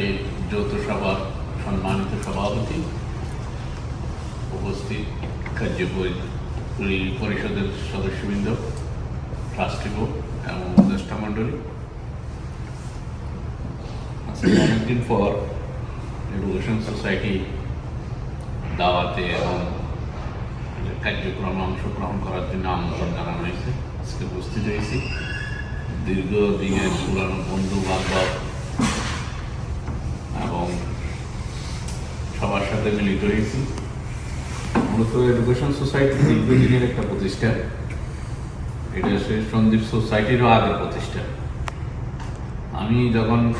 বাগেরহাটের যৌথ সভার সম্মানিত সভাপতি উপস্থিত কার্য পরিষদের সদস্যবৃন্দ, ট্রাস্টি বোর্ড এবং উপদেষ্টা মন্ডলী অনেকদিন পর রেভলিউশন সোসাইটি দাওয়াতে এবং কার্যক্রমে অংশগ্রহণ করার জন্য আমন্ত্রণ জানানো হয়েছে। আজকে উপস্থিত হয়েছি। দীর্ঘদিনের পুরানো বন্ধু বান্ধব সবার সাথে মিলিত হয়েছি। মূলত এডুকেশন সোসাইটি দীর্ঘদিনের একটা প্রতিষ্ঠান। এটা হচ্ছে সন্দীপ সোসাইটিরও আগের প্রতিষ্ঠান। আমি যখন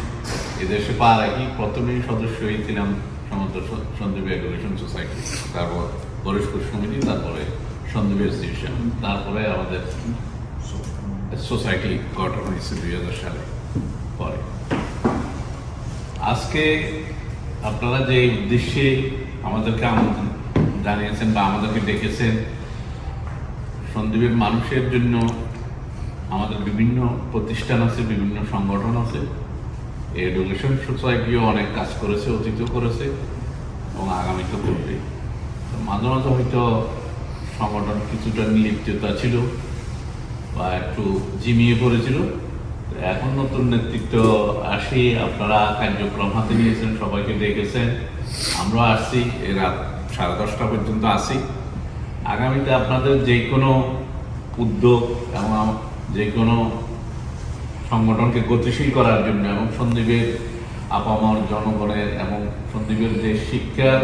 এদেশে পা রাখি, প্রথমেই সদস্য হয়েছিলাম সমস্ত স- সন্দীপ এডুকেশন সোসাইটি তারপর পরিষ্কার সমিতি, তারপরে সন্দীপ অ্যাসোসিয়েশন তারপরে আমাদের সোসাইটি গঠন হয়েছে দুই হাজার সালে পরে। আজকে আপনারা যে উদ্দেশ্যে আমাদেরকে জানিয়েছেন বা আমাদেরকে ডেকেছেন, সন্দীপের মানুষের জন্য আমাদের বিভিন্ন প্রতিষ্ঠান আছে, বিভিন্ন সংগঠন আছে। এডুকেশন সোসাইটিও অনেক কাজ করেছে, অতীতও করেছে এবং আগামীতে করবে। মাঝে মাঝে হয়তো সংগঠন কিছুটা নিলিপ্ততা ছিল বা একটু জিমিয়ে পড়েছিল। এখন নতুন নেতৃত্ব আসি, আপনারা কার্যক্রম হাতে নিয়েছেন, সবাইকে দেখেছেন আমরা আসছি রাত সাড়ে দশটা পর্যন্ত আসি আগামীতে আপনাদের যে কোনো উদ্যোগ এবং যে কোনো সংগঠনকে গতিশীল করার জন্য এবং সন্দীপের আপামর জনগণের এবং সন্দীপের যে শিক্ষার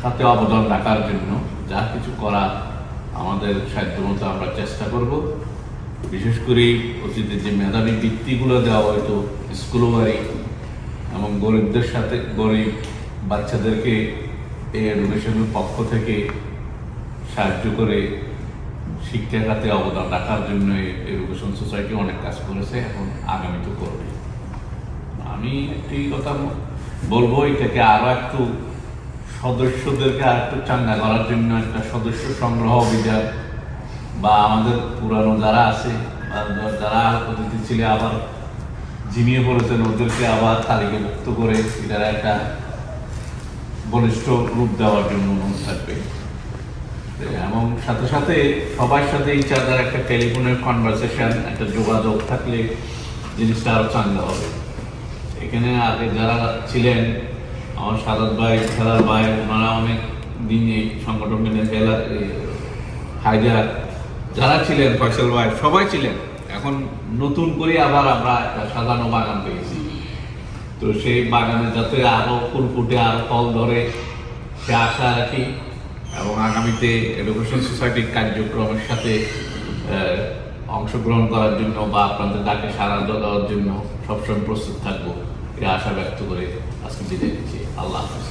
খাতে অবদান রাখার জন্য যা কিছু করা আমাদের সাধ্যমতো আমরা চেষ্টা করব। বিশেষ করে অতীতে যে মেধাবী বৃত্তিগুলো দেওয়া হয়তো স্কুল বাড়ি এবং গরিবদের সাথে, গরিব বাচ্চাদেরকে এই এডুকেশনের পক্ষ থেকে সাহায্য করে শিক্ষা খাতে অবদান রাখার জন্য এডুকেশন সোসাইটি অনেক কাজ করেছে, এখন আগামীতে করবে। আমি একটি কথা বলব, এটাকে আরও একটু সদস্যদেরকে আর একটু চাঙ্গা করার জন্য একটা সদস্য সংগ্রহ অভিযান বা আমাদের পুরানো যারা আছে যারা অতিথি ছিল, আবার ঝিমিয়ে পড়েছেন, ওদেরকে আবার তালিকাভুক্ত করে এটার একটা বলিষ্ঠ রূপ দেওয়ার জন্য থাকবে। এবং সাথে সাথে সবার সাথে ইচ আদার একটা টেলিফোনের কনভারসেশন একটা যোগাযোগ থাকলে জিনিসটা আরও চাঙ্গা হবে। এখানে আগে যারা ছিলেন, আমার সাদাত ভাই সাদাত ভাই, ওনারা অনেক দিন এই সংগঠন মেনে ফেলা হায়দার যারা ছিলেন ফয়সল ভাই, সবাই ছিলেন। এখন নতুন করে আবার আমরা একটা সাজানো বাগান পেয়েছি। তো সেই বাগানে যাতে আরও ফুল ফুটে, আরও ফল ধরে, সে আশা রাখি। এবং আগামীতে এডুকেশন সোসাইটির কার্যক্রমের সাথে অংশগ্রহণ করার জন্য বা আপনাদের ডাকে সাড়া দেওয়ার জন্য সবসময় প্রস্তুত থাকব। এই আশা ব্যক্ত করে আজকে বিদায় দিচ্ছি আল্লাহ হাফিজ।